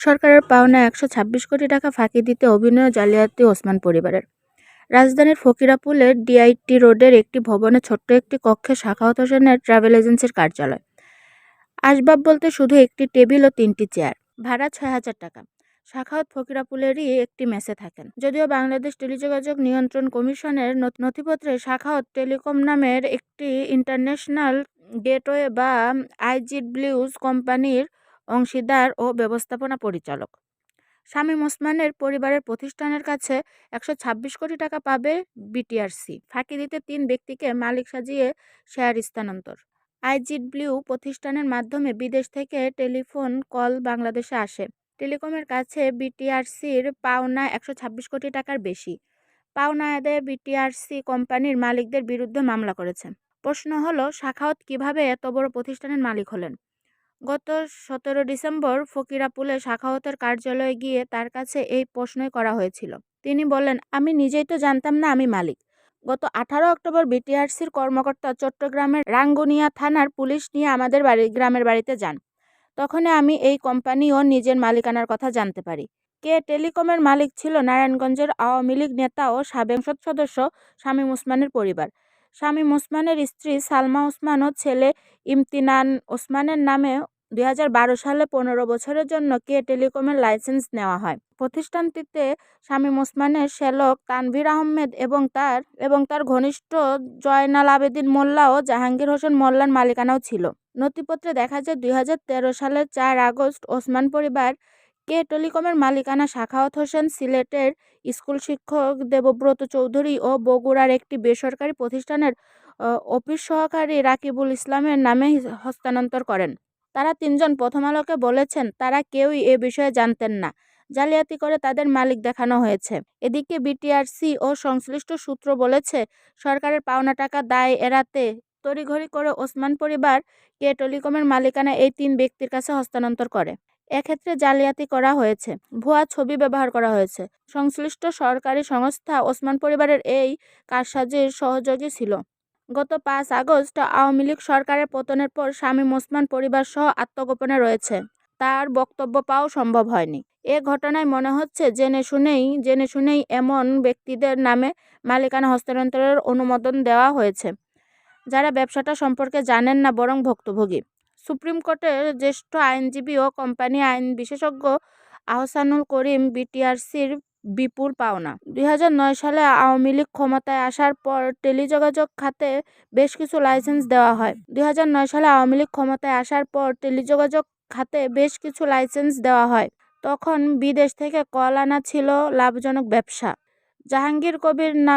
সরকারের পাওনা একশো ছাব্বিশ কোটি টাকা ফাঁকি দিতে অভিনয় জালিয়াতি ওসমান পরিবারের। রাজধানীর ফকিরাপুলের ডিআইটি রোডের একটি ভবনে ছোট্ট একটি কক্ষে সাখাওয়াত হোসেনের ট্রাভেল এজেন্সির কার্যালয়। আসবাব বলতে শুধু একটি টেবিল ও তিনটি চেয়ার। ভাড়া ছয় হাজার টাকা। সাখাওয়াত ফকিরাপুলেরই একটি মেসে থাকেন। যদিও বাংলাদেশ টেলিযোগাযোগ নিয়ন্ত্রণ কমিশনের নথ- নথিপত্রে সাখাওয়াত টেলিকম নামের একটি ইন্টারন্যাশনাল গেটওয়ে বা আইজিড ব্লিউজ কোম্পানির অংশীদার ও ব্যবস্থাপনা পরিচালক। শামীম ওসমানের পরিবারের প্রতিষ্ঠানের কাছে একশো ছাব্বিশ কোটি টাকা পাবে বিটিআরসি। ফাঁকি দিতে তিন ব্যক্তিকে মালিক সাজিয়ে শেয়ার স্থানান্তর। আইজিড ব্লিউ প্রতিষ্ঠানের মাধ্যমে বিদেশ থেকে টেলিফোন কল বাংলাদেশে আসে। টেলিকমের কাছে বিটিআরসির পাওনা একশো ছাব্বিশ কোটি টাকার বেশি। পাওনা আদায়ে বিটিআরসি কোম্পানির মালিকদের বিরুদ্ধে মামলা করেছে। প্রশ্ন হলো, শাখাওত কীভাবে এত বড় প্রতিষ্ঠানের মালিক হলেন? গত সতেরো ডিসেম্বর ফকিরাপুলে শাখাওয়াতের কার্যালয়ে গিয়ে তার কাছে এই প্রশ্নই করা হয়েছিল। তিনি বলেন, আমি নিজেই তো জানতাম না আমি মালিক। গত আঠারো অক্টোবর বিটিআরসির কর্মকর্তা চট্টগ্রামের রাঙ্গুনিয়া থানার পুলিশ নিয়ে আমাদের বাড়ি, গ্রামের বাড়িতে যান। তখনই আমি এই কোম্পানি ও নিজের মালিকানার কথা জানতে পারি। কে টেলিকমের মালিক ছিল নারায়ণগঞ্জের আওয়ামী লীগ নেতা ও সাবেক সদস্য শামীম ওসমানের পরিবার। শামীম ওসমানের স্ত্রী সালমা ওসমান ও ছেলে ইমতিনান ওসমানের নামে দু হাজার বারো সালে পনেরো বছরের জন্য কে টেলিকমের লাইসেন্স নেওয়া হয়। প্রতিষ্ঠানটিতে শামীম ওসমানের শ্যালক তানভীর আহমেদ এবং তার এবং তার ঘনিষ্ঠ জয়নাল আবেদিন মোল্লা ও জাহাঙ্গীর হোসেন মোল্লার মালিকানাও ছিল। নথিপত্রে দেখা যায় দুই হাজার তেরো সালের চার আগস্ট ওসমান পরিবার কে টেলিকমের মালিকানা সাখাওয়াত হোসেন সিলেটের স্কুল শিক্ষক দেবব্রত চৌধুরী ও বগুড়ার একটি বেসরকারি প্রতিষ্ঠানের অফিস সহকারী রাকিবুল ইসলামের নামে হস্তান্তর করেন। তারা তিনজন প্রথম আলোকে বলেছেন, তারা কেউই এ বিষয়ে জানতেন না। জালিয়াতি করে তাদের মালিক দেখানো হয়েছে। এদিকে বিটিআরসি ও সংশ্লিষ্ট সূত্র বলেছে, সরকারের পাওনা টাকা দায় এড়াতে তড়িঘড়ি করে ওসমান পরিবার কে টেলিকমের মালিকানা এই তিন ব্যক্তির কাছে হস্তান্তর করে। এক্ষেত্রে জালিয়াতি করা হয়েছে। ভুয়া ছবি ব্যবহার করা হয়েছে। সংশ্লিষ্ট সরকারি সংস্থা ওসমান পরিবারের এই কারসাজির সহযোগী ছিল। গত পাঁচ আগস্ট আওয়ামী লীগ সরকারের পতনের পর শামীম ওসমান পরিবার সহ আত্মগোপনে রয়েছে। তার বক্তব্য পাওয়া সম্ভব হয়নি। এ ঘটনায় মনে হচ্ছে জেনে শুনেই জেনে শুনেই এমন ব্যক্তিদের নামে মালিকানা হস্তান্তরের অনুমোদন দেওয়া হয়েছে। যারা ব্যবসাটা সম্পর্কে জানেন না, বরং ভুক্তভোগী। সুপ্রিম কোর্টের জ্যেষ্ঠ আইনজীবী ও কোম্পানি আইন বিশেষজ্ঞ আহসানুল করিম বিটিআরসির বিপুল পাওনা। দুই হাজার নয় সালে আওয়ামী লীগ ক্ষমতায় আসার পর টেলিযোগাযোগ খাতে বেশ কিছু লাইসেন্স দেওয়া হয়। দুই হাজার নয় সালে আওয়ামী লীগ ক্ষমতায় আসার পর টেলিযোগাযোগ খাতে বেশ কিছু লাইসেন্স দেওয়া হয়। তখন বিদেশ থেকে কল আনা ছিল লাভজনক ব্যবসা। জাহাঙ্গীর কবির না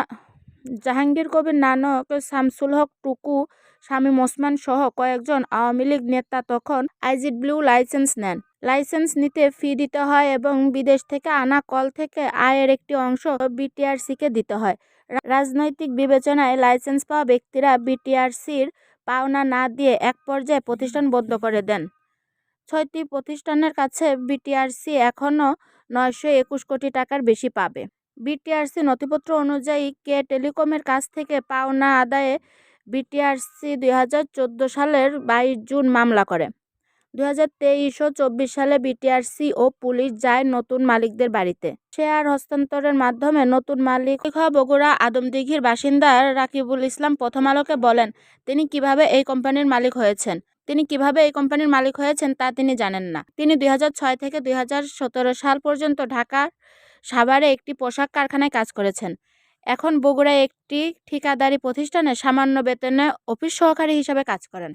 জাহাঙ্গীর কবির নানক, শামসুল হক টুকু শামীম ওসমান সহ কয়েকজন আওয়ামী লীগ নেতা তখন আইজিড ব্লু লাইসেন্স নেন। লাইসেন্স নিতে ফি দিতে হয় এবং বিদেশ থেকে আনা কল থেকে আয়ের একটি অংশ বিটিআরসিকে দিতে হয়। রাজনৈতিক বিবেচনায় লাইসেন্স পাওয়া ব্যক্তিরা বিটিআরসির পাওনা না দিয়ে এক পর্যায়ে প্রতিষ্ঠান বন্ধ করে দেন। ছয়টি প্রতিষ্ঠানের কাছে বিটিআরসি এখনও নয়শো একুশ কোটি টাকার বেশি পাবে। বিটিআরসি নথিপত্র অনুযায়ী কে টেলিকমের কাছ থেকে পাওনা আদায়ে বিটিআরসি দুই হাজার চোদ্দ সালের বাইশ জুন মামলা করে। দুই হাজার তেইশ ও চব্বিশ সালে বিটিআরসি ও পুলিশ যায় নতুন মালিকদের বাড়িতে। শেয়ার হস্তান্তরের মাধ্যমে নতুন মালিক বগুড়া আদমদিঘির বাসিন্দা রাকিবুল ইসলাম প্রথম আলোকে বলেন, তিনি কীভাবে এই কোম্পানির মালিক হয়েছেন? তিনি কীভাবে এই কোম্পানির মালিক হয়েছেন তা তিনি জানেন না। তিনি দুই হাজার ছয় থেকে দুই হাজার সতেরো সাল পর্যন্ত ঢাকার সাভারে একটি পোশাক কারখানায় কাজ করেছেন। এখন বগুড়ায় একটি ঠিকাদারি প্রতিষ্ঠানে সামান্য বেতনে অফিস সহকারী হিসাবে কাজ করেন।